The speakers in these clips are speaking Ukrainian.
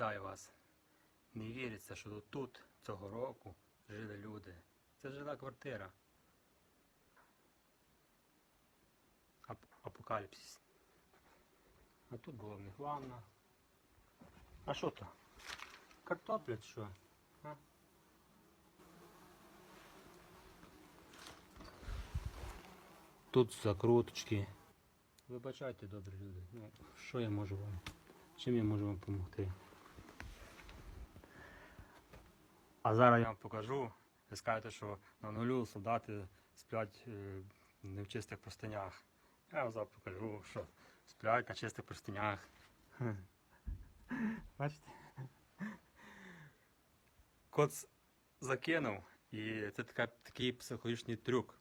Вітаю вас. Не віриться, що тут цього року жили люди. Це жила квартира. Ап- апокаліпсис. А тут була в них ванна. А що то? Картопля що? Тут закруточки. Вибачайте, добрі люди. Ну, що я можу вам? Чим я можу вам допомогти? А зараз я вам покажу. Ви скажете, що на нулю солдати сплять е, не в чистих простинях. Я вам зараз покажу, що сплять на чистих простинях. Бачите? Кот з- закинув, і це така, такий психологічний трюк.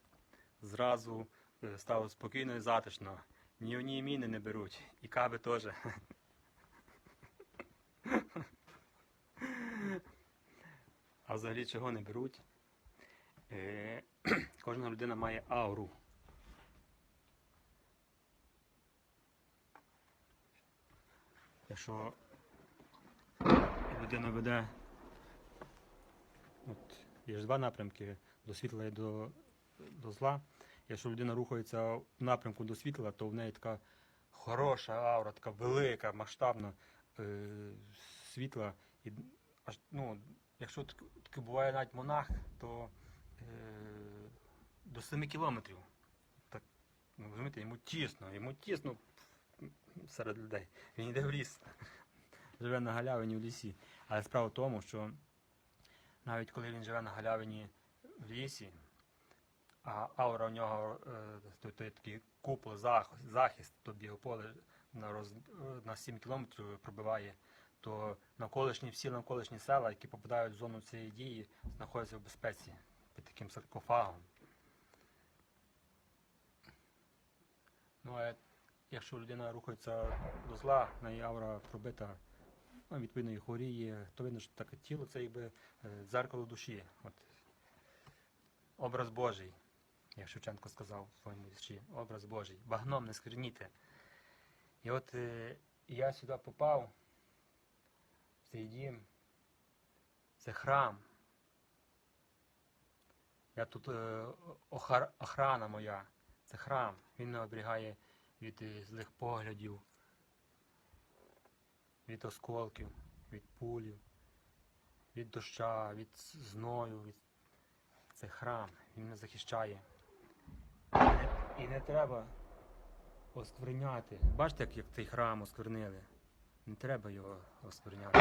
Зразу е, стало спокійно і затишно. Ні одні міни не беруть, і каби теж. А взагалі чого не беруть? Е, кожна людина має ауру. Якщо людина веде, от, є ж два напрямки до світла і до, до зла. Якщо людина рухається в напрямку до світла, то в неї така хороша аура, така велика, масштабна е, світла. І, аж, ну, якщо таке, буває навіть монах, то е, до 7 кілометрів. Так, ну, розумієте, йому тісно, йому тісно серед людей. Він йде в ліс, живе на галявині в лісі. Але справа в тому, що навіть коли він живе на галявині в лісі, а аура у нього е, той, той такий купол, захист, то біополе на, роз, на 7 кілометрів пробиває, то навколишні, всі навколишні села, які попадають в зону цієї дії, знаходяться в безпеці під таким саркофагом. Ну, а якщо людина рухається до зла, в неї аура пробита, ну, відповідно і хворіє, то видно, що таке тіло це якби е, дзеркало душі. От. Образ Божий, як Шевченко сказав в своєму вірші, образ Божий. Багном не скверніте. І от е, я сюди попав, цей дім, це храм. Я тут е, охар- охрана моя, це храм. Він мене оберігає від злих поглядів, від осколків, від пулів, від доща, від зною. Від... Це храм, він мене захищає. І не, треба оскверняти. Бачите, як цей храм осквернили? Не треба його оскверняти.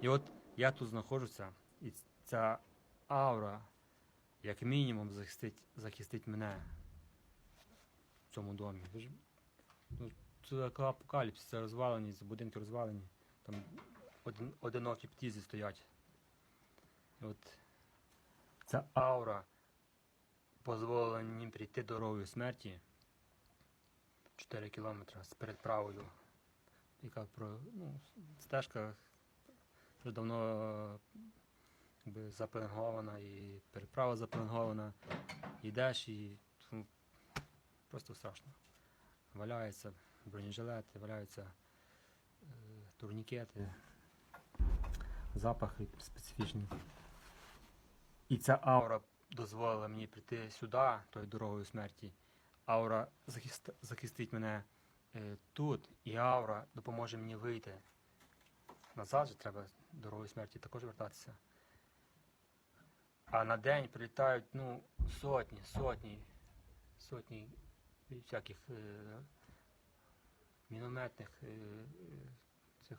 І от я тут знаходжуся, і ця аура, як мінімум, захистить, захистить мене в цьому домі. Ну, це апокаліпсис, це розвалені, будинки розвалені. Там один, одинокі птиці стоять. І от ця аура дозволила мені прийти дорогою смерті 4 кілометри з передправою, яка про ну, стежка вже давно якби, запеленгована і переправа запеленгована. Йдеш і ну, просто страшно. Валяються бронежилети, валяються е, турнікети, запахи специфічні. І ця аура дозволила мені прийти сюди, тою дорогою смерті. Аура захист, захистить мене е, тут, і аура допоможе мені вийти. Назад же треба дорогою смерті також вертатися. А на день прилітають ну, сотні, сотні, сотні всяких е, мінометних е, цих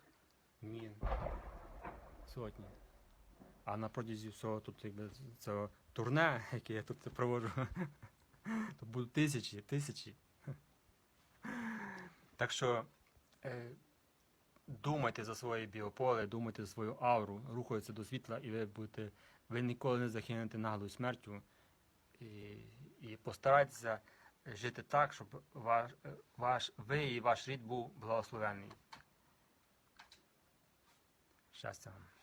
мін. Сотні. А на протязі всього тут якби цього турне, яке я тут проводжу, то будуть тисячі, тисячі. Так що е, думайте за своє біополе, думайте за свою ауру, рухайтеся до світла, і ви будете, ви ніколи не загинете наглою смертю. І, і постарайтеся жити так, щоб ваш, е, ваш, ви і ваш рід був благословений. Щастя вам.